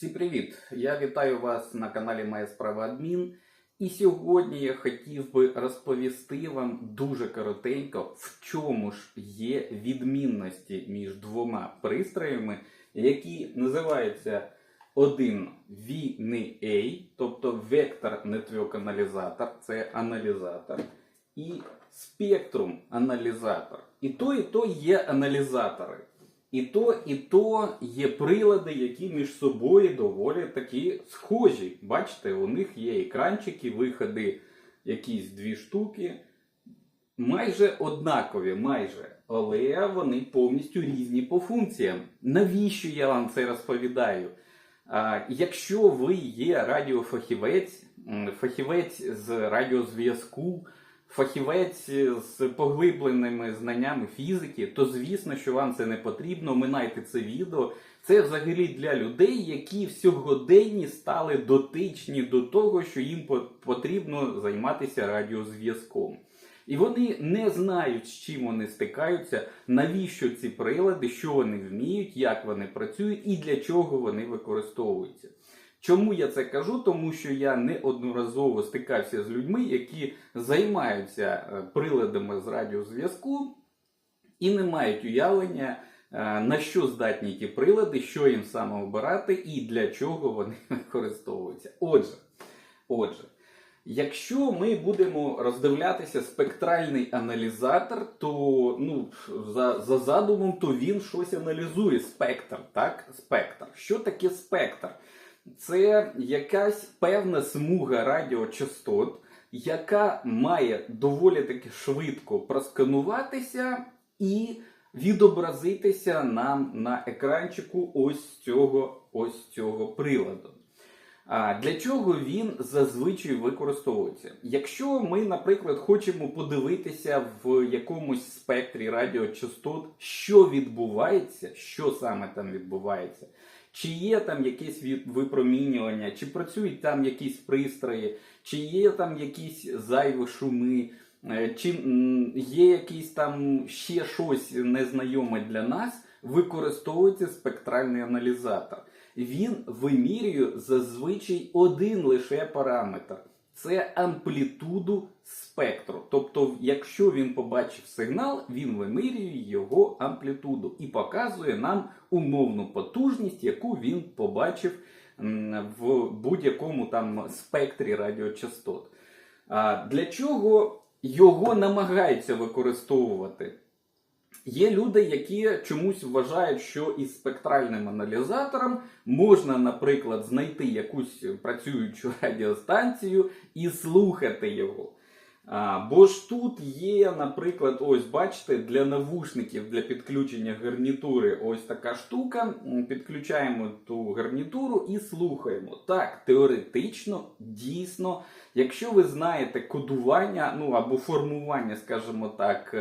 Всім привіт! Я вітаю вас на каналі Моя справа Адмін. І сьогодні я хотів би розповісти вам дуже коротенько, в чому ж є відмінності між двома пристроями, які називаються один VNA, тобто вектор Network аналізатор, це аналізатор, і спектрум аналізатор. І то, і то є аналізатори. І то, і то є прилади, які між собою доволі такі схожі. Бачите, у них є екранчики, виходи, якісь дві штуки. Майже однакові, майже. Але вони повністю різні по функціям. Навіщо я вам це розповідаю? Якщо ви є радіофахівець, фахівець з радіозв'язку, фахівець з поглибленими знаннями фізики, то звісно, що вам це не потрібно. Минайте це відео. Це взагалі для людей, які сьогоденні стали дотичні до того, що їм потрібно займатися радіозв'язком. І вони не знають, з чим вони стикаються, навіщо ці прилади, що вони вміють, як вони працюють і для чого вони використовуються. Чому я це кажу? Тому що я неодноразово стикався з людьми, які займаються е, приладами з радіозв'язку і не мають уявлення, е, на що здатні ті прилади, що їм саме обирати і для чого вони використовуються. Отже, отже. Якщо ми будемо роздивлятися спектральний аналізатор, то ну, за, за задумом, то він щось аналізує спектр. Так? Спектр. Що таке спектр? Це якась певна смуга радіочастот, яка має доволі таки швидко проскануватися і відобразитися нам на екранчику ось цього, ось цього приладу. А для чого він зазвичай використовується? Якщо ми, наприклад, хочемо подивитися в якомусь спектрі радіочастот, що відбувається, що саме там відбувається, чи є там якесь випромінювання, чи працюють там якісь пристрої, чи є там якісь зайві шуми, е, чи є якісь там ще щось незнайоме для нас, використовується спектральний аналізатор. Він вимірює зазвичай один лише параметр. Це амплітуду спектру. Тобто, якщо він побачив сигнал, він вимірює його амплітуду і показує нам умовну потужність, яку він побачив в будь-якому там спектрі радіочастот. Для чого його намагаються використовувати? Є люди, які чомусь вважають, що із спектральним аналізатором можна, наприклад, знайти якусь працюючу радіостанцію і слухати його. А, бо ж тут є, наприклад, ось бачите, для навушників, для підключення гарнітури ось така штука. Підключаємо ту гарнітуру і слухаємо. Так, теоретично, дійсно, якщо ви знаєте кодування, ну або формування, скажімо так.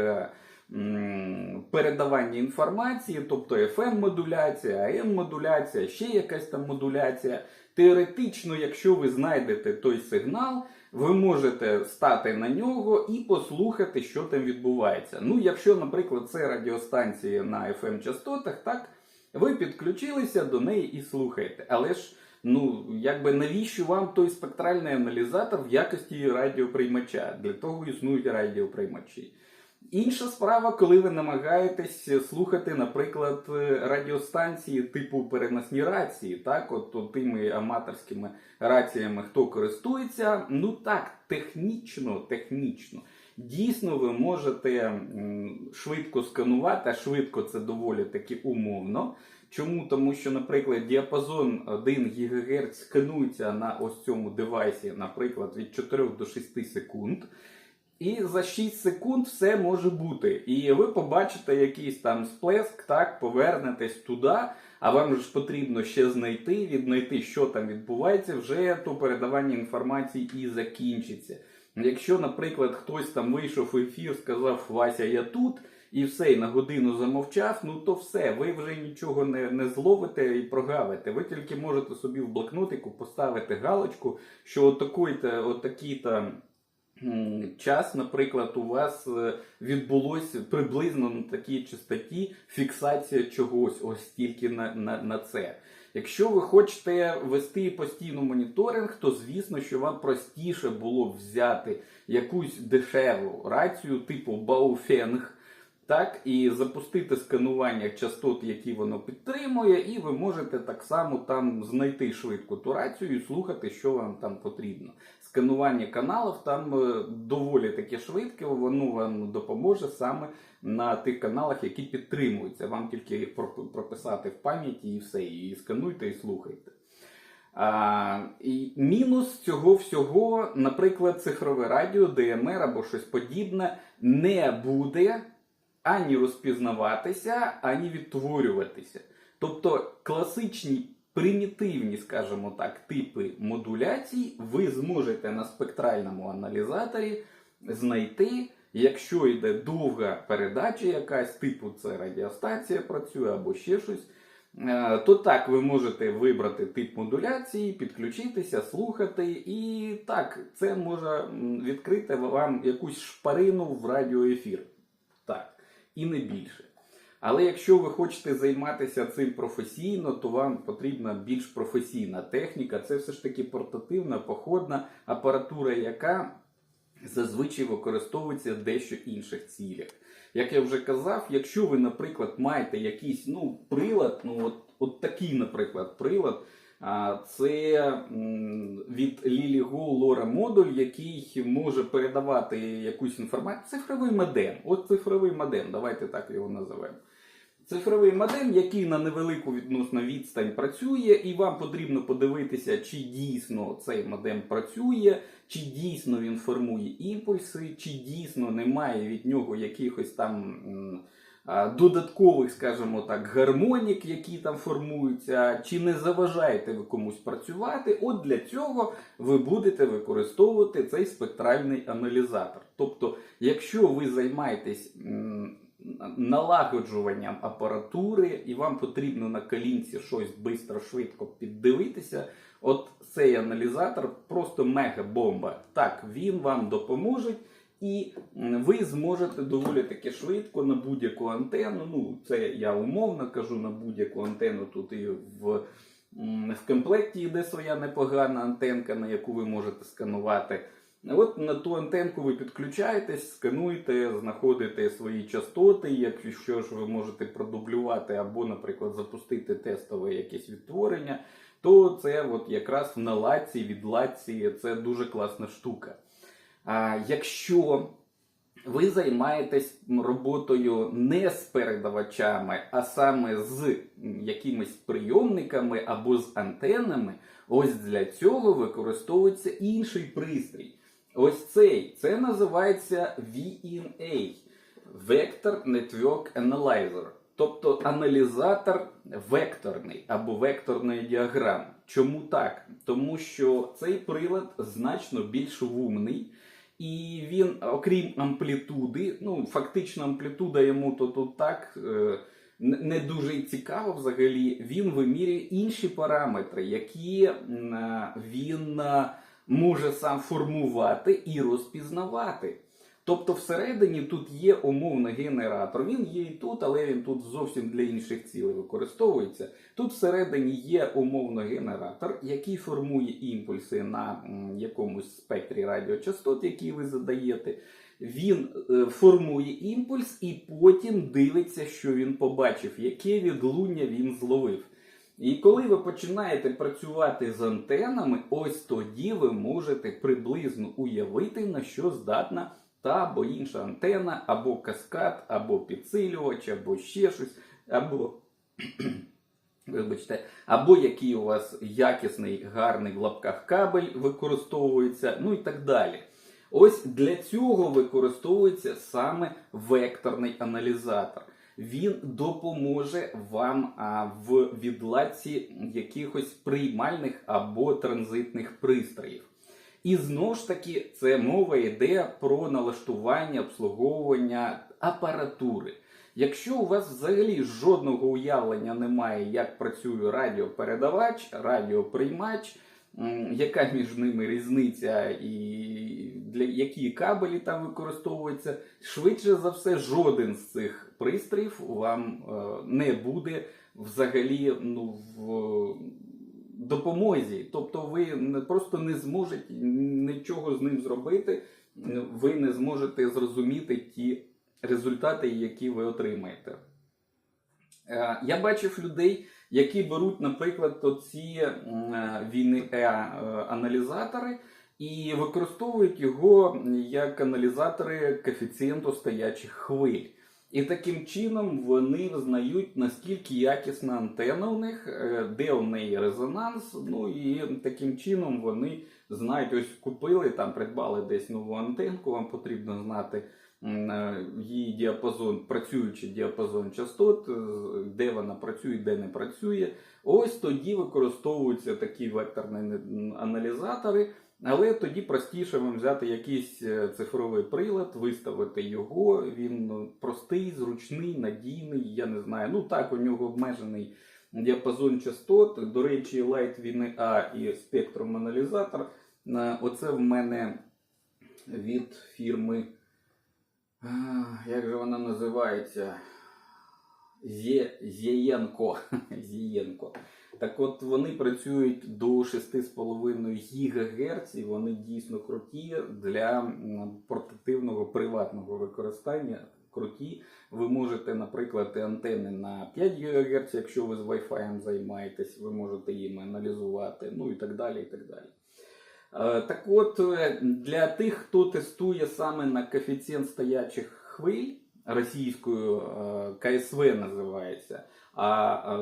Передавання інформації, тобто FM-модуляція, AM-модуляція, ще якась там модуляція. Теоретично, якщо ви знайдете той сигнал, ви можете стати на нього і послухати, що там відбувається. Ну, якщо, наприклад, це радіостанція на FM-частотах, так, ви підключилися до неї і слухаєте. Але ж, ну, якби навіщо вам той спектральний аналізатор в якості радіоприймача? Для того існують радіоприймачі. Інша справа, коли ви намагаєтесь слухати, наприклад, радіостанції типу переносні рації, так, от, от тими аматорськими раціями, хто користується, ну так, технічно, технічно. Дійсно, ви можете швидко сканувати, а швидко це доволі таки умовно. Чому? Тому що, наприклад, діапазон 1 ГГц сканується на ось цьому девайсі, наприклад, від 4 до 6 секунд. І за 6 секунд все може бути. І ви побачите якийсь там сплеск, так, повернетесь туди, а вам ж потрібно ще знайти, віднайти, що там відбувається, вже то передавання інформації і закінчиться. Якщо, наприклад, хтось там вийшов в ефір, сказав Вася, я тут, і все, і на годину замовчав, ну то все, ви вже нічого не, не зловите і прогавите. Ви тільки можете собі в блокнотику поставити галочку, що отакий-то, отакий-то м, час, наприклад, у вас е, відбулося приблизно на такій частоті фіксація чогось, ось тільки на, на, на це. Якщо ви хочете вести постійно моніторинг, то звісно, що вам простіше було б взяти якусь дешеву рацію типу Baofeng, так, і запустити сканування частот, які воно підтримує, і ви можете так само там знайти швидко ту рацію і слухати, що вам там потрібно. Сканування каналів там е, доволі таке швидке, воно вам допоможе саме на тих каналах, які підтримуються. Вам тільки їх прописати в пам'яті і все, і скануйте і слухайте. А, і мінус цього всього, наприклад, цифрове радіо, ДМР або щось подібне, не буде ані розпізнаватися, ані відтворюватися. Тобто класичні примітивні, скажімо так, типи модуляцій ви зможете на спектральному аналізаторі знайти, якщо йде довга передача якась, типу це радіостанція працює або ще щось. Е, То так ви можете вибрати тип модуляції, підключитися, слухати, і так, це може відкрити вам якусь шпарину в радіоефір. Так, і не більше. Але якщо ви хочете займатися цим професійно, то вам потрібна більш професійна техніка. Це все ж таки портативна, походна апаратура, яка зазвичай використовується в дещо інших цілях. Як я вже казав, якщо ви, наприклад, маєте якийсь ну, прилад, ну от, от такий, наприклад, прилад. Це від LilyGo LoRa модуль, який може передавати якусь інформацію. Цифровий модем. От цифровий модем, давайте так його називаємо. Цифровий модем, який на невелику відносно відстань працює, і вам потрібно подивитися, чи дійсно цей модем працює, чи дійсно він формує імпульси, чи дійсно немає від нього якихось там додаткових, скажімо так, гармонік, які там формуються, чи не заважаєте ви комусь працювати. От для цього ви будете використовувати цей спектральний аналізатор. Тобто, якщо ви займаєтесь налагоджуванням апаратури, і вам потрібно на колінці щось швидко, швидко піддивитися. От цей аналізатор просто мега-бомба. Так, він вам допоможе, і ви зможете доволі таки швидко на будь-яку антенну. Ну, це я умовно кажу на будь-яку антенну. Тут і в, в комплекті йде своя непогана антенка, на яку ви можете сканувати. От на ту антенку ви підключаєтесь, скануєте, знаходите свої частоти. Якщо ж ви можете продублювати або, наприклад, запустити тестове якесь відтворення, то це от якраз в наладці, відладці це дуже класна штука. Якщо ви займаєтесь роботою не з передавачами, а саме з якимись прийомниками або з антеннами, ось для цього використовується інший пристрій. Ось цей. Це називається VNA Vector Network Analyzer. Тобто аналізатор векторний або векторної діаграми. Чому так? Тому що цей прилад значно більш вумний. І він, окрім амплітуди, ну фактично амплітуда йому то тут так е, не дуже цікаво взагалі. Він вимірює інші параметри, які е, він е, може сам формувати і розпізнавати. Тобто всередині тут є умовно генератор. Він є і тут, але він тут зовсім для інших цілей використовується. Тут всередині є умовно генератор, який формує імпульси на якомусь спектрі радіочастот, які ви задаєте. Він е, формує імпульс і потім дивиться, що він побачив, яке відлуння він зловив. І коли ви починаєте працювати з антенами, ось тоді ви можете приблизно уявити, на що здатна та або інша антена, або каскад, або підсилювач, або ще щось, або. Вибачте, або який у вас якісний, гарний в лапках кабель використовується, ну і так далі. Ось для цього використовується саме векторний аналізатор. Він допоможе вам в відладці якихось приймальних або транзитних пристроїв. І знову ж таки, це мова йде про налаштування обслуговування апаратури. Якщо у вас взагалі жодного уявлення немає, як працює радіопередавач, радіоприймач, яка між ними різниця і для які кабелі там використовуються. Швидше за все, жоден з цих пристроїв вам е, не буде взагалі ну, в допомозі. Тобто ви просто не зможете нічого з ним зробити, ви не зможете зрозуміти ті результати, які ви отримаєте. Е, Я бачив людей, які беруть, наприклад, оці війни е аналізатори і використовують його як аналізатори коефіцієнту стоячих хвиль. І таким чином вони знають, наскільки якісна антенна у них, е, де у неї резонанс. Ну і таким чином вони знають, ось купили там, придбали десь нову антенку. Вам потрібно знати е, її діапазон, працюючий діапазон частот, е, де вона працює, де не працює. Ось тоді використовуються такі векторні аналізатори. Але тоді простіше вам взяти якийсь е, цифровий прилад, виставити його. Він ну, простий, зручний, надійний. Я не знаю. Ну так, у нього обмежений діапазон частот. До речі, Light Vine A і Spectrum аналізатор. Е, Оце в мене від фірми. Як же вона називається? Зієнко. Зієнко. Так от вони працюють до 6,5 ГГц, вони дійсно круті для портативного приватного використання. Круті. Ви можете, наприклад, антени на 5 ГГц, якщо ви з Wi-Fi займаєтесь, ви можете їм аналізувати, ну і так далі. і так далі. Е, Так от, е, для тих, хто тестує саме на коефіцієнт стоячих хвиль, російською е, КСВ називається, а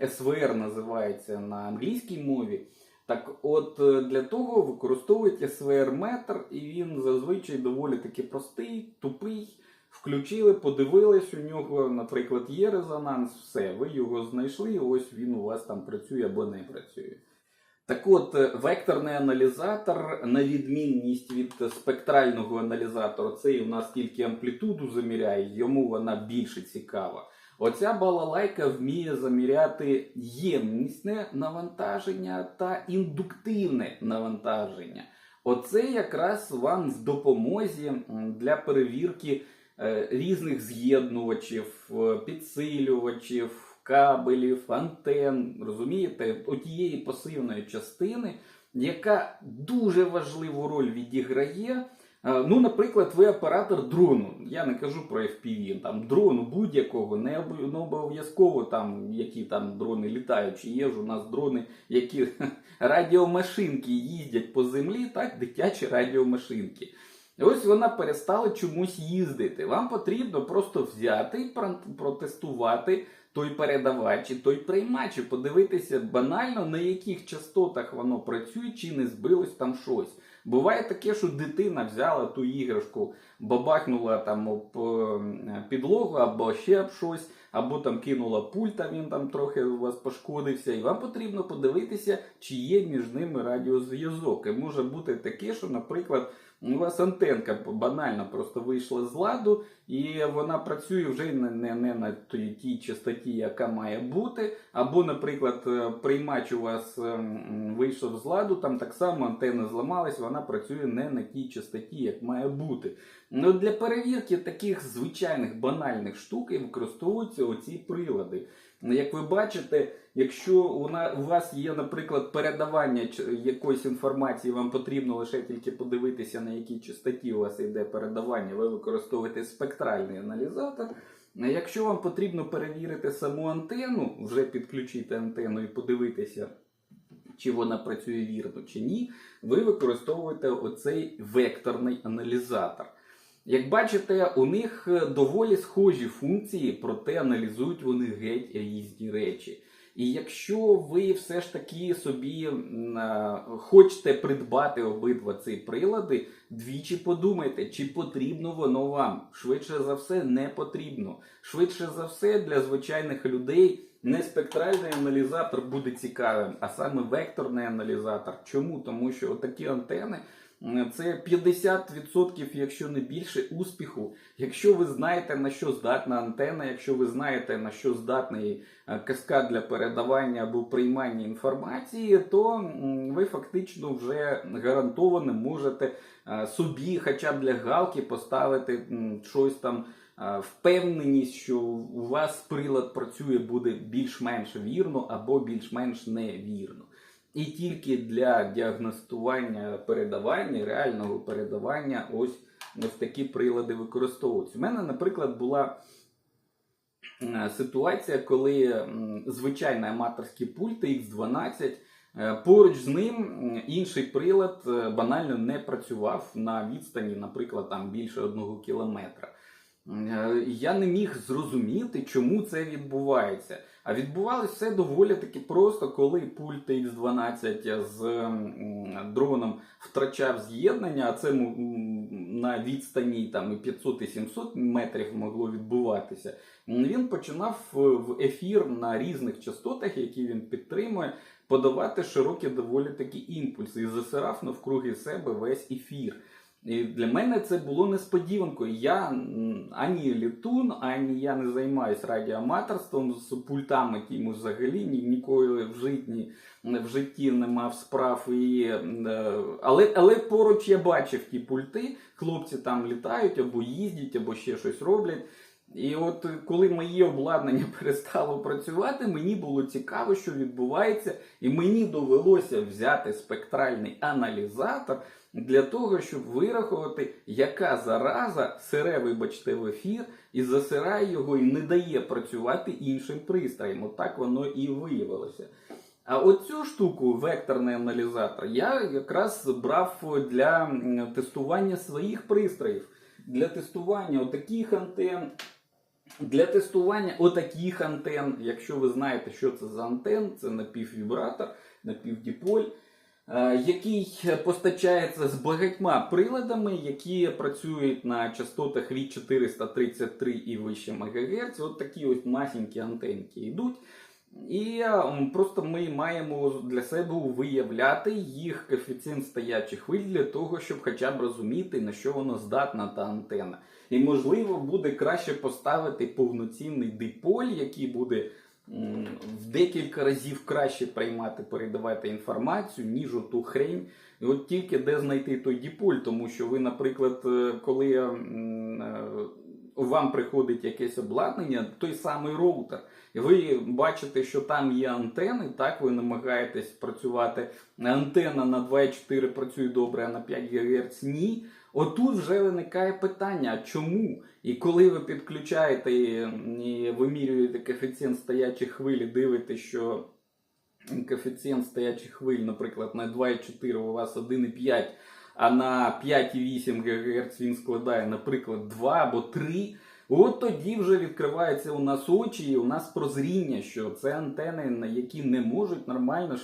е, СВР називається на англійській мові. Так от е, для того використовують СВР-метр, і він зазвичай доволі таки простий, тупий. Включили, подивились, у нього, наприклад, є резонанс, все, ви його знайшли, ось він у вас там працює або не працює. Так от, е, векторний аналізатор, на відмінність від спектрального аналізатора, цей у нас тільки амплітуду заміряє, йому вона більше цікава. Оця балалайка вміє заміряти ємнісне навантаження та індуктивне навантаження. Оце якраз вам в допомозі для перевірки е, різних з'єднувачів, е, підсилювачів, кабелів, антен, розумієте, отієї пасивної частини, яка дуже важливу роль відіграє. Е, Ну, наприклад, ви оператор дрону. Я не кажу про FPV, там дрону будь-якого, не обов'язково там, які там дрони літаючі. Є ж у нас дрони, які радіомашинки їздять по землі, так, дитячі радіомашинки. Ось вона перестала чомусь їздити. Вам потрібно просто взяти і протестувати той передавач і той приймач, і подивитися банально на яких частотах воно працює, чи не збилось там щось. Буває таке, що дитина взяла ту іграшку, бабахнула там об е, підлогу або ще об щось, або там кинула пульт, а він там трохи у вас пошкодився, і вам потрібно подивитися, чи є між ними радіозв'язок. І може бути таке, що, наприклад, у вас антенка банально просто вийшла з ладу, і вона працює вже не, не, не на тій, частоті, яка має бути. Або, наприклад, е, приймач у вас ем, вийшов з ладу, там так само антенна зламалась, вона працює не на тій частоті, як має бути. Ну, для перевірки таких звичайних банальних штук і використовуються оці прилади. Як ви бачите, якщо у вас є, наприклад, передавання якоїсь інформації, вам потрібно лише тільки подивитися, на якій частоті у вас йде передавання, ви використовуєте спектральний аналізатор. Якщо вам потрібно перевірити саму антенну, вже підключити антенну і подивитися, чи вона працює вірно чи ні, ви використовуєте оцей векторний аналізатор. Як бачите, у них е, доволі схожі функції, проте аналізують вони геть різні речі. І якщо ви все ж таки собі е, хочете придбати обидва ці прилади, двічі подумайте, чи потрібно воно вам. Швидше за все, не потрібно. Швидше за все, для звичайних людей не спектральний аналізатор буде цікавим, а саме векторний аналізатор. Чому? Тому що такі антени Це 50%, якщо не більше, успіху. Якщо ви знаєте на що здатна антенна, якщо ви знаєте на що здатний е, каскад для передавання або приймання інформації, то ви фактично вже гарантовано можете е, собі, хоча б для галки, поставити щось там. е, Впевненість, що у вас прилад працює буде більш-менш вірно або більш-менш невірно. І тільки для діагностування передавання, реального передавання, ось, ось такі прилади використовуються. У мене, наприклад, була е, ситуація, коли звичайний аматорський пульт X12, е, поруч з ним інший прилад е, банально не працював на відстані, наприклад, там більше одного кілометра. Я не міг зрозуміти, чому це відбувається. А відбувалося все доволі таки просто, коли пульт X12 з дроном втрачав з'єднання, а це на відстані там, і 500 і 700 метрів могло відбуватися. Він починав в ефір на різних частотах, які він підтримує, подавати широкі доволі такі імпульси і засирав навкруги себе весь ефір. І для мене це було несподіванкою. Я ані літун, ані я не займаюся радіоаматорством з пультами якимось взагалі ні, ніколи в житті, в житті не мав справ. І, е, але, але поруч я бачив ті пульти, хлопці там літають або їздять, або ще щось роблять. І от коли моє обладнання перестало працювати, мені було цікаво, що відбувається, і мені довелося взяти спектральний аналізатор для того, щоб вирахувати, яка зараза сире, вибачте, в ефір і засирає його і не дає працювати іншим пристроям. От так воно і виявилося. А оцю штуку, векторний аналізатор, я якраз брав для тестування своїх пристроїв, для тестування отаких антен. Для тестування отаких антен, якщо ви знаєте, що це за антен, це напіввібратор, напівдіполь, е, який постачається з багатьма приладами, які працюють на частотах від 433 і вище МГц. От такі ось масенькі антенки йдуть. І просто ми маємо для себе виявляти їх коефіцієнт стоячих хвиль для того, щоб хоча б розуміти, на що воно здатна та антенна. І можливо буде краще поставити повноцінний диполь, який буде в декілька разів краще приймати, передавати інформацію, ніж оту хрень. І от тільки де знайти той диполь, тому що ви, наприклад, е, коли е, вам приходить якесь обладнання, той самий роутер. І ви бачите, що там є антени, так ви намагаєтесь працювати. Антенна на 2,4 працює добре, а на 5 ГГц ні. Отут вже виникає питання, чому? І коли ви підключаєте і, вимірюєте коефіцієнт стоячих хвиль, і дивитесь, що коефіцієнт стоячих хвиль, наприклад, на 2,4 у вас 1,5, а на 5,8 ГГц він складає, наприклад, 2 або 3. От тоді вже відкриваються у нас очі, і у нас прозріння, що це антени, на які не можуть нормально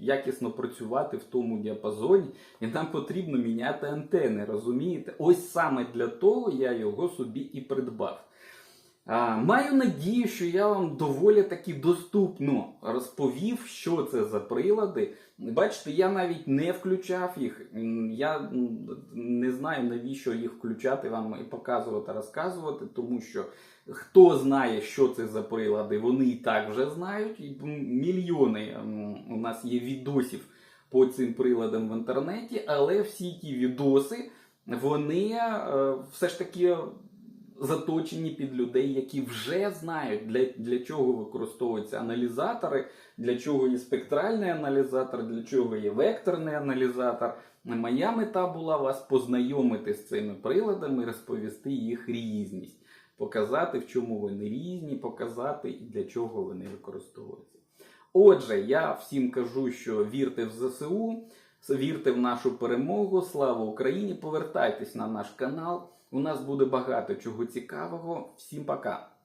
якісно працювати в тому діапазоні, і нам потрібно міняти антени. Розумієте? Ось саме для того я його собі і придбав. Маю надію, що я вам доволі таки доступно розповів, що це за прилади. Бачите, я навіть не включав їх. Я не знаю, навіщо їх включати вам і показувати, розказувати, тому що хто знає, що це за прилади, вони і так вже знають. Мільйони у нас є відосів по цим приладам в інтернеті, але всі ті відоси, вони е, все ж таки заточені під людей, які вже знають, для, для чого використовуються аналізатори, для чого є спектральний аналізатор, для чого є векторний аналізатор. Моя мета була вас познайомити з цими приладами, розповісти їх різність, показати, в чому вони різні, показати і для чого вони використовуються. Отже, я всім кажу, що вірте в ЗСУ, вірте в нашу перемогу. Слава Україні! Повертайтесь на наш канал. У нас буде багато чого цікавого. Всім пока!